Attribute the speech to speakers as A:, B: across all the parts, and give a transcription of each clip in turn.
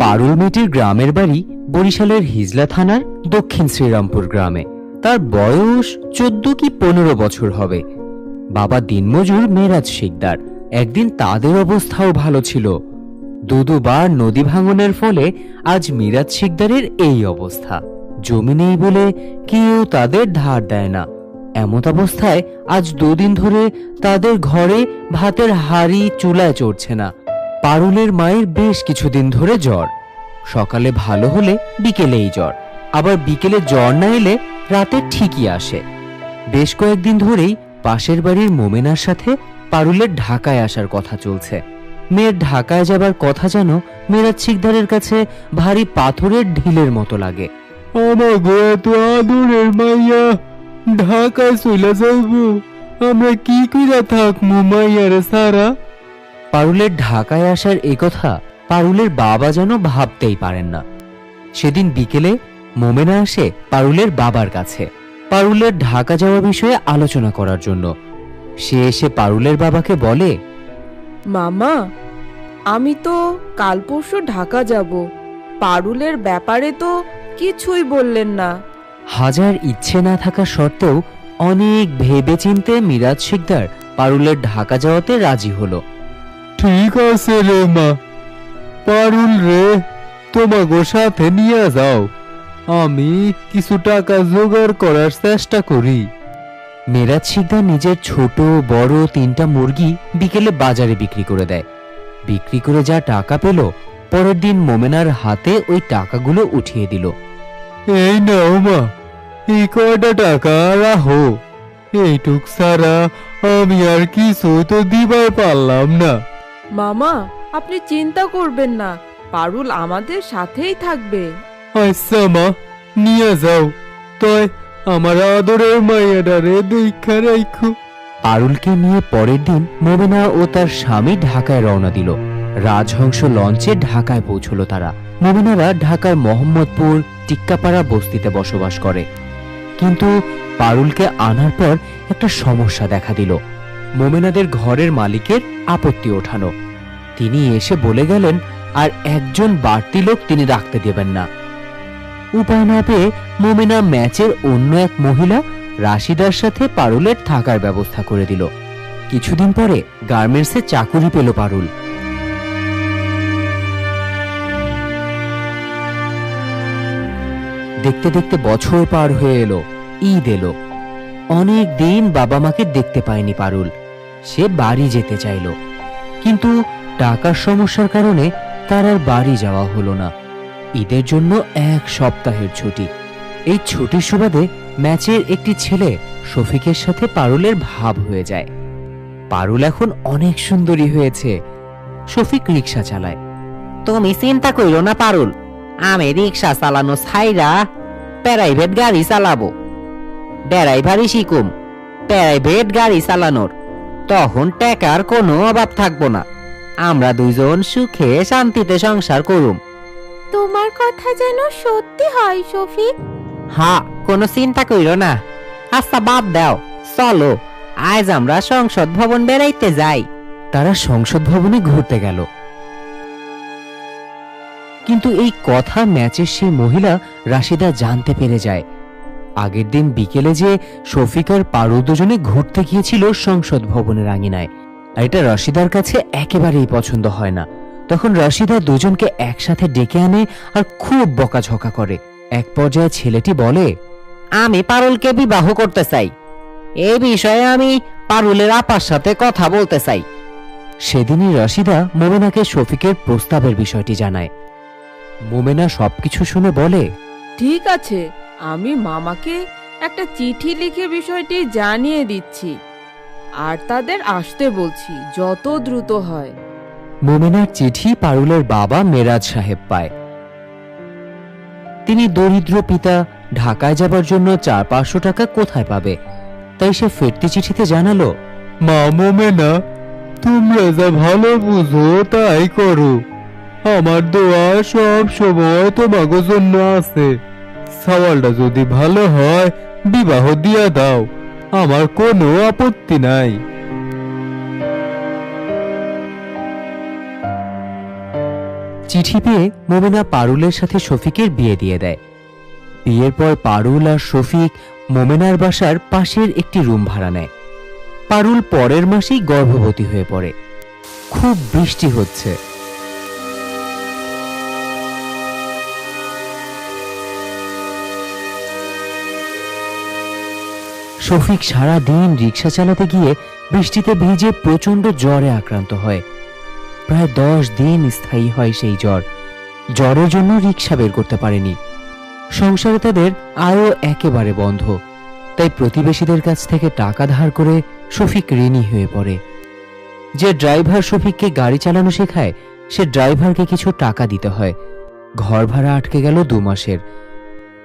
A: পারুল গ্রামের বাড়ি বরিশালের হিজলা থানার দক্ষিণ শ্রীরামপুর গ্রামে। তার বয়স চোদ্দ কি পনেরো বছর হবে। বাবা দিনমজুর মেরাজ শিকদার। একদিন তাদের অবস্থাও ভালো ছিল। দু দুবার নদী ভাঙনের ফলে আজ মিরাজ শিকদারের এই অবস্থা। জমি নেই বলে কেউ তাদের ধার দেয় না। এমত অবস্থায় আজ দুদিন ধরে তাদের ঘরে ভাতের হাড়ি চুলায় চড়ছে না। পারুলের মায়ের বেশ কিছুদিন ধরে জ্বর। সকালে ভালো হলে বিকেলেই জ্বর। আবার বিকেলে জ্বর না এলে রাতে ঠিকই আসে। বেশ কয়েকদিন ধরেই পাশের বাড়ির মোমেনার সাথে পারুলের ঢাকায় আসার কথা চলছে। মেয়ের ঢাকায় যাবার কথা যেন মেরাজ শিকদারের কাছে ভারী পাথরের ঢিলের মতো লাগে।
B: ঢাকায় চলে যাইব। আমরা কি কইরা থাকমু মাইয়ারে সারা?
A: পারুলের ঢাকায় আসার এ কথা পারুলের বাবা যেন ভাবতেই পারেন না। সেদিন বিকেলে মোমেনা আসে পারুলের বাবার কাছে। পারুলের ঢাকা যাওয়া বিষয়ে আলোচনা করার জন্য। সে এসে পারুলের বাবাকে বলে
C: মামা আমি তো কাল পরশু ঢাকা যাব। পারুলের ব্যাপারে তো কিছুই বললেন না।
A: হাজার ইচ্ছে না থাকা সত্ত্বেও অনেক ভেবেচিন্তে মিরাজ শিকদার পারুলের ঢাকা যাওয়াতে রাজি হলো।
B: ঠিক আছে রে মা পারুল রে তোমাগো সাথে নিয়ে যাও। আমি কিছু টাকা জোগাড় করার চেষ্টা করি।
A: মেরাজ শিকদার নিজের ছোট বড় তিনটা মুরগি বিকেলে বাজারে বিক্রি করে দেয়। বিক্রি করে যা টাকা পেল পরের দিন মোমেনার হাতে ওই টাকাগুলো উঠিয়ে দিল।
B: এই নাও মা। এই কয়টা টাকা রাহো। এইটুক সারা আমি আর কিছু তো দিবার পারলাম না।
C: মামা আপনি চিন্তা করবেন না। পারুল আমাদের সাথেই থাকবে।
B: আচ্ছা মা নিয়ে যাও। তয় আমার আদরের মাইয়াডারে দেখা রাখো
A: পারুলকে নিয়ে পরের দিন মোমেনা ও তার স্বামী ঢাকায় রওনা দিল। রাজহংস লঞ্চে ঢাকায় পৌঁছলো তারা। মোমেনারা ঢাকার মোহাম্মদপুর টিক্কাপাড়া বস্তিতে বসবাস করে। কিন্তু পারুলকে আনার পর একটা সমস্যা দেখা দিল। মোমেনাদের ঘরের মালিকের আপত্তি ওঠানো। তিনি এসে বলে গেলেন, আর একজন বাড়তি লোক তিনি রাখতে দেবেন না। উপায় না পেয়ে মোমেনা ম্যাচের অন্য এক মহিলা রাশিদার সাথে পারুলের থাকার ব্যবস্থা করে দিল। কিছুদিন পরে গার্মেন্টসে চাকুরি পেল পারুল। দেখতে দেখতে বছর পার হয়ে এলো, ঈদ এলো। অনেক দিন বাবা মাকে দেখতে পায়নি পারুল। সে বাড়ি যেতে চাইলো। কিন্তু টাকার সমস্যার কারণে তার আর বাড়ি যাওয়া হলো না। ঈদের জন্য এক সপ্তাহের ছুটি। এই ছুটির সুবাদে ম্যাচের একটি ছেলে শফিকের সাথে পারুলের ভাব হয়ে যায়। পারুল এখন অনেক সুন্দরী হয়েছে। শফিক রিক্সা চালায়।
D: তুমি চিন্তা কইরো না পারুল। আমি রিক্সা চালানো ছাইরা প্রাইভেট গাড়ি চালাবো। ড্রাইভারই শিকুম প্রাইভেট গাড়ি চালানোর তখন টাকার কোনো অভাব থাকব না। আমরা দুইজন সুখে শান্তিতে সংসার করুম।
E: তোমার কথা যেন সত্যি হয় শফিক।
D: হা কোনো চিন্তা কইরো না। আচ্ছা বাদ দাও। চলো আজ আমরা সংসদ ভবন বেড়াইতে যাই।
A: তারা সংসদ ভবনে ঘুরতে গেল। কিন্তু এই কথা ম্যাচের সেই মহিলা রাশিদা জানতে পেরে যায়। আগের দিন বিকেলে যে শফিকার পারু দুজনে ঘুরতে গিয়েছিল সংসদ ভবনের আঙিনায়। আর এটা রশিদার কাছে একেবারেই পছন্দ হয় না। তখন রশিদা দুজনকে একসাথে ডেকে আনে আর খুব বকাঝকা করে। এক পর্যায়ে ছেলেটি বলে
D: আমি পারুলকে বিবাহ করতে চাই। এই বিষয়ে আমি পারুলের আপার সাথে কথা বলতে চাই।
A: সেদিনই রশিদা মোমেনাকে শফিকের প্রস্তাবের বিষয়টি জানায়। মোমেনা সবকিছু শুনে বলে
C: ঠিক আছে আমি মামাকে একটা চিঠি লিখে বিষয়টি জানিয়ে দিচ্ছি। আর তাদের আসতে বলছি যত দ্রুত হয়।
A: মোমেনার চিঠি পারুলের বাবা মেরাজ সাহেব পায়। তিনি দরিদ্র পিতা ঢাকায় যাবার জন্য চার পাঁচশো টাকা কোথায় পাবে? তাই সে ফিরতি চিঠিতে জানালো
B: মা মোমেনা তোমরা যা ভালো বুঝো তাই করো। আমার দোয়া সব সময় তোমাগো জন্য আছে। সওয়ালটা যদি ভালো হয়, বিবাহ দিয়া দাও। আমার কোনো আপত্তি নাই।
A: চিঠি পেয়ে মোমেনা পারুলের সাথে শফিকের বিয়ে দিয়ে দেয়। বিয়ের পর পারুল আর শফিক মোমেনার বাসার পাশের একটি রুম ভাড়া নেয়। পারুল পরের মাসেই গর্ভবতী হয়ে পড়ে। খুব বৃষ্টি হচ্ছে। শফিক সারা দিন রিক্সা চালাতে গিয়ে বৃষ্টিতে ভিজে প্রচণ্ড জ্বরে আক্রান্ত হয়। প্রায় দশ দিন স্থায়ী হয় সেই জ্বর। জ্বরের জন্য রিক্সা বের করতে পারেনি। সংসারে তাদের আয়ও একেবারে বন্ধ। তাই প্রতিবেশীদের কাছ থেকে টাকা ধার করে শফিক ঋণী হয়ে পড়ে। যে ড্রাইভার শফিককে গাড়ি চালানো শেখায়, সে ড্রাইভারকে কিছু টাকা দিতে হয়। ঘর ভাড়া আটকে গেল দু মাসের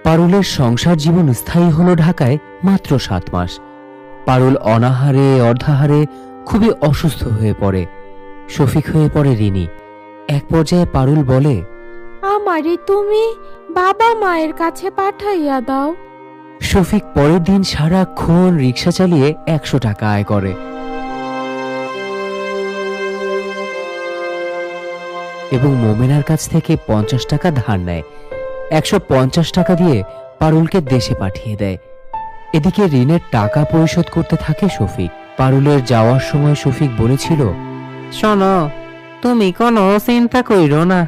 A: পারুলের সংসার জীবন স্থায়ী হলো ঢাকায় মাত্র সাত মাস। পারুল অনাহারে অর্ধাহারে খুবই অসুস্থ হয়ে পড়ে। শফিক হয়ে পড়ে ঋণী এক পর্যায়ে পারুল বলে
E: আমারে তুমি বাবা মায়ের কাছে পাঠাইয়া দাও।
A: শফিক পরের দিন সারাক্ষণ রিক্সা চালিয়ে একশো টাকা আয় করে। এবং মোমেনার কাছ থেকে পঞ্চাশ টাকা ধার নেয়। একশো পঞ্চাশ টাকা দিয়ে পারুলকে দেশে পাঠিয়ে দেয়। এদিকে ঋণের টাকা পরিশোধ করতে থাকে শফিক। পারুলের যাওয়ার সময় শফিক বলেছিল
D: শোনো তুমি কোনো চিন্তা কইরো না।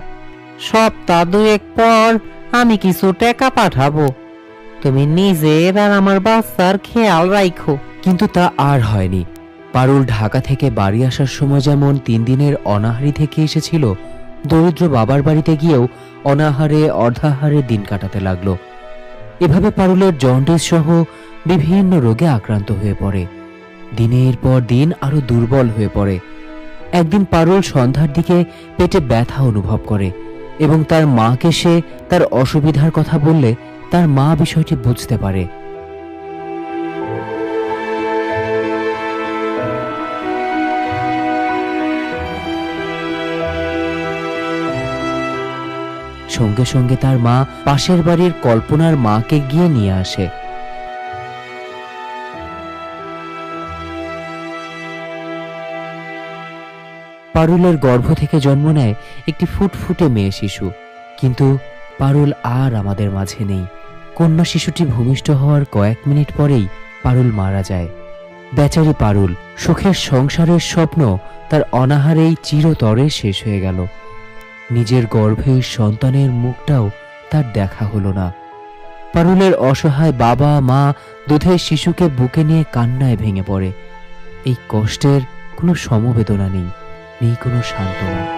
D: সপ্তাহ দুয়েক পর আমি কিছু টাকা পাঠাবো। তুমি নিজের আর আমার বাচ্চার খেয়াল রাখো
A: কিন্তু তা আর হয়নি। পারুল ঢাকা থেকে বাড়ি আসার সময় যেমন তিন দিনের অনাহারি থেকে এসেছিল দরিদ্র বাবার বাড়িতে গিয়েও অনাহারে, অর্ধাহারে দিন কাটাতে লাগল। এভাবে পারুলের জন্ডিস সহ বিভিন্ন রোগে আক্রান্ত হয়ে পড়ে। দিনের পর দিন আরও দুর্বল হয়ে পড়ে। একদিন পারুল সন্ধ্যার দিকে পেটে ব্যথা অনুভব করে এবং তার মাকে সে তার অসুবিধার কথা বললে তার মা বিষয়টি বুঝতে পারে। সঙ্গে সঙ্গে তার মা পাশের বাড়ির কল্পনার মাকে গিয়ে নিয়ে আসে। পারুলের গর্ভ থেকে জন্ম নেয় একটি ফুটফুটে মেয়ে শিশু। কিন্তু পারুল আর আমাদের মাঝে নেই। কন্যা শিশুটি ভূমিষ্ঠ হওয়ার কয়েক মিনিট পরেই পারুল মারা যায়। বেচারি পারুল, সুখের সংসারের স্বপ্ন, তার অনাহারেই চিরতরে শেষ হয়ে গেল। নিজের গর্ভে সন্তানের মুখটাও তার দেখা হলো না। পারুলের অসহায় বাবা, মা দুধের শিশুকে বুকে নিয়ে কান্নায় ভেঙে পড়ে। এই কষ্টের কোনো সমবেদনা নেই নেই কোনো সান্ত্বনা।